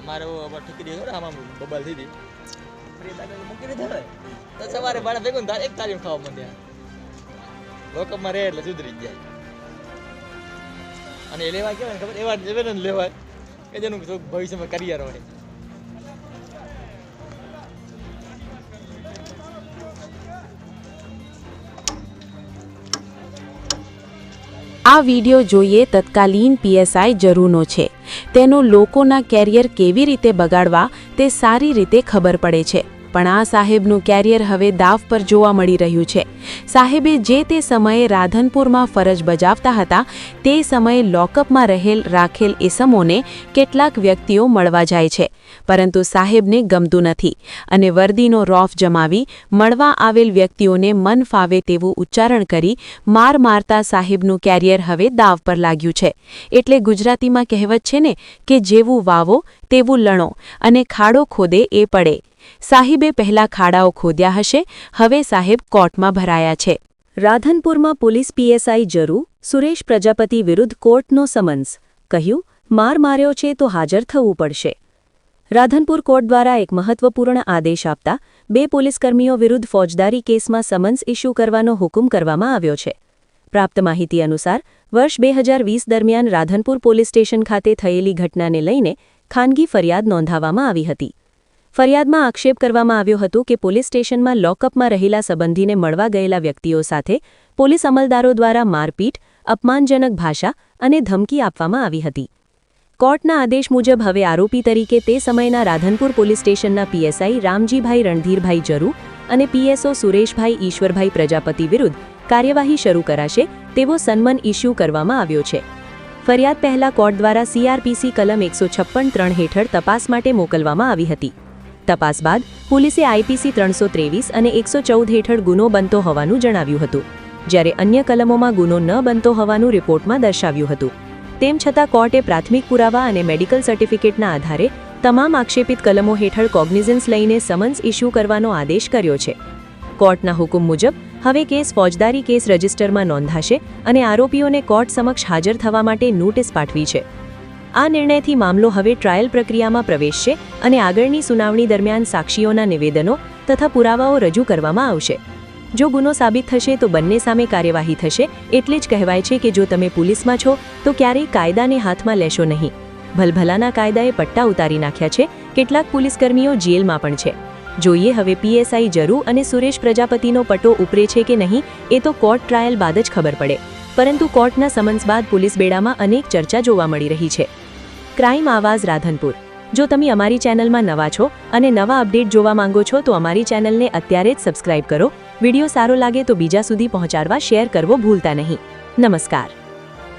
અમારે હવે ઠીકી દીધો આમાં બબલ થઈ હતી મૂકી દીધો ને તો સવારે ભાડા ભેગું થાય એક તાલીમ ખાવા માંડ્યા લોકઅપમાં રહે એટલે સુધરી જાય. અને એ લેવા કેવાય ને ખબર? એવા ને લેવાય. કે જેનું ભવિષ્યમાં કરિયર હોય. આ વીડિયો જોઈએ તત્કાલીન પીએસઆઈ જરૂરનો છે. તેનો લોકોના કેરિયર કેવી રીતે બગાડવા તે સારી રીતે ખબર પડે છે. પણ આ સાહેબનું કેરિયર હવે દાવ પર જોવા મળી રહ્યું છે. સાહેબે જે તે સમયે રાધનપુરમાં ફરજ બજાવતા હતા, તે સમયે લોકઅપમાં રહેલ રાખેલ ઇસમોને કેટલાક વ્યક્તિઓ મળવા જાય છે. પરંતુ સાહેબને ગમતું નથી અને વર્દીનો રોફ જમાવી મળવા આવેલ વ્યક્તિઓને મન ફાવે તેવું ઉચ્ચારણ કરી માર મારતા સાહેબનું કેરિયર હવે દાવ પર લાગ્યું છે. એટલે ગુજરાતીમાં કહેવત છે ને કે જેવું વાવો તેવું લણો અને ખાડો ખોદે એ પડે. સાહિબે પહેલા ખાડાઓ ખોદ્યા હશે, હવે સાહેબ કોર્ટમાં ભરાયા છે. રાધનપુરમાં પોલીસ પીએસઆઈ જરુ, સુરેશ પ્રજાપતિ વિરુદ્ધ કોર્ટનો સમન્સ, કહ્યું, માર માર્યો છે તો હાજર થવું પડશે. રાધનપુર કોર્ટ દ્વારા એક મહત્વપૂર્ણ આદેશ આપતા બે પોલીસકર્મીઓ વિરુદ્ધ ફોજદારી કેસમાં સમન્સ ઇસ્યુ કરવાનો હુકમ કરવામાં આવ્યો છે. પ્રાપ્ત માહિતી અનુસાર, વર્ષ બે દરમિયાન રાધનપુર પોલીસ સ્ટેશન ખાતે થયેલી ઘટનાને લઈને ખાનગી ફરિયાદ નોંધાવવામાં આવી હતી. ફરિયાદમાં આક્ષેપ કરવામાં આવ્યો હતો કે પોલીસ સ્ટેશનમાં લોકઅપમાં રહેલા સંબંધીને મળવા ગયેલા વ્યક્તિઓ સાથે પોલીસ અમલદારો દ્વારા મારપીટ, અપમાનજનક ભાષા અને ધમકી આપવામાં આવી હતી. કોર્ટના આદેશ મુજબ હવે આરોપી તરીકે તે સમયના રાધનપુર પોલીસ સ્ટેશનના પીએસઆઈ રામજીભાઈ રણધીરભાઈ જરુ અને પીએસઓ સુરેશભાઈ ઈશ્વરભાઈ પ્રજાપતિ વિરુદ્ધ કાર્યવાહી શરૂ કરાશે તેવો સન્મન ઇસ્યુ કરવામાં આવ્યો છે. ફરિયાદ પહેલા કોર્ટ દ્વારા સીઆરપીસી કલમ એકસો છપ્પન ત્રણ હેઠળ તપાસ માટે મોકલવામાં આવી હતી. તપાસ બાદ પોલીસે આઈપીસી ત્રણસો ત્રેવીસ અને એકસો ચૌદ હેઠળ ગુનો બનતો હોવાનું જણાવ્યું હતું, જ્યારે અન્ય કલમોમાં ગુનો ન બનતો હોવાનું રિપોર્ટમાં દર્શાવ્યું હતું. તેમ છતાં કોર્ટે પ્રાથમિક પુરાવા અને મેડિકલ સર્ટિફિકેટના આધારે તમામ આક્ષેપિત કલમો હેઠળ કોગ્નિઝન્સ લઈને સમન્સ ઇસ્યુ કરવાનો આદેશ કર્યો છે. કોર્ટના હુકમ મુજબ, હવે કેસ ફોજદારી કેસ રજિસ્ટરમાં નોંધાશે અને આરોપીઓને કોર્ટ સમક્ષ હાજર થવા માટે નોટિસ પાઠવી છે. આ નિર્ણયથી મામલો હવે ટ્રાયલ પ્રક્રિયામાં પ્રવેશશે અને આગળની સુનાવણી દરમિયાન સાક્ષીઓના નિવેદનો તથા પુરાવાઓ રજૂ કરવામાં આવશે. જો ગુનો સાબિત થશે તો બંને સામે કાર્યવાહી થશે, એટલે જ કહેવાય છે કે જો તમે પોલીસમાં છો, તો ક્યારેય કાયદાને હાથમાં લેશો નહીં. ભલભલાના કાયદાએ પટ્ટા ઉતારી નાખ્યા છે, કેટલાક પોલીસકર્મીઓ જેલમાં પણ છે. જોઈએ હવે પીએસઆઈ જરુ અને સુરેશ પ્રજાપતિનો પટ્ટો ઉપરે છે કે નહીં, એ તો કોર્ટ ટ્રાયલ બાદ જ ખબર પડે. પરંતુ કોર્ટના સમન્સ બાદ પોલીસ બેડામાં અનેક ચર્ચા જોવા મળી રહી છે. ક્રાઇમ આવાઝ રાધનપુર. જો તમે અમારી ચેનલમાં નવા છો અને નવા અપડેટ જોવા માંગો છો તો અમારી ચેનલને અત્યારે જ સબસ્ક્રાઇબ કરો. વીડિયો સારો લાગે તો બીજા સુધી પહોંચાડવા શેર કરવો ભૂલતા નહીં. નમસ્કાર.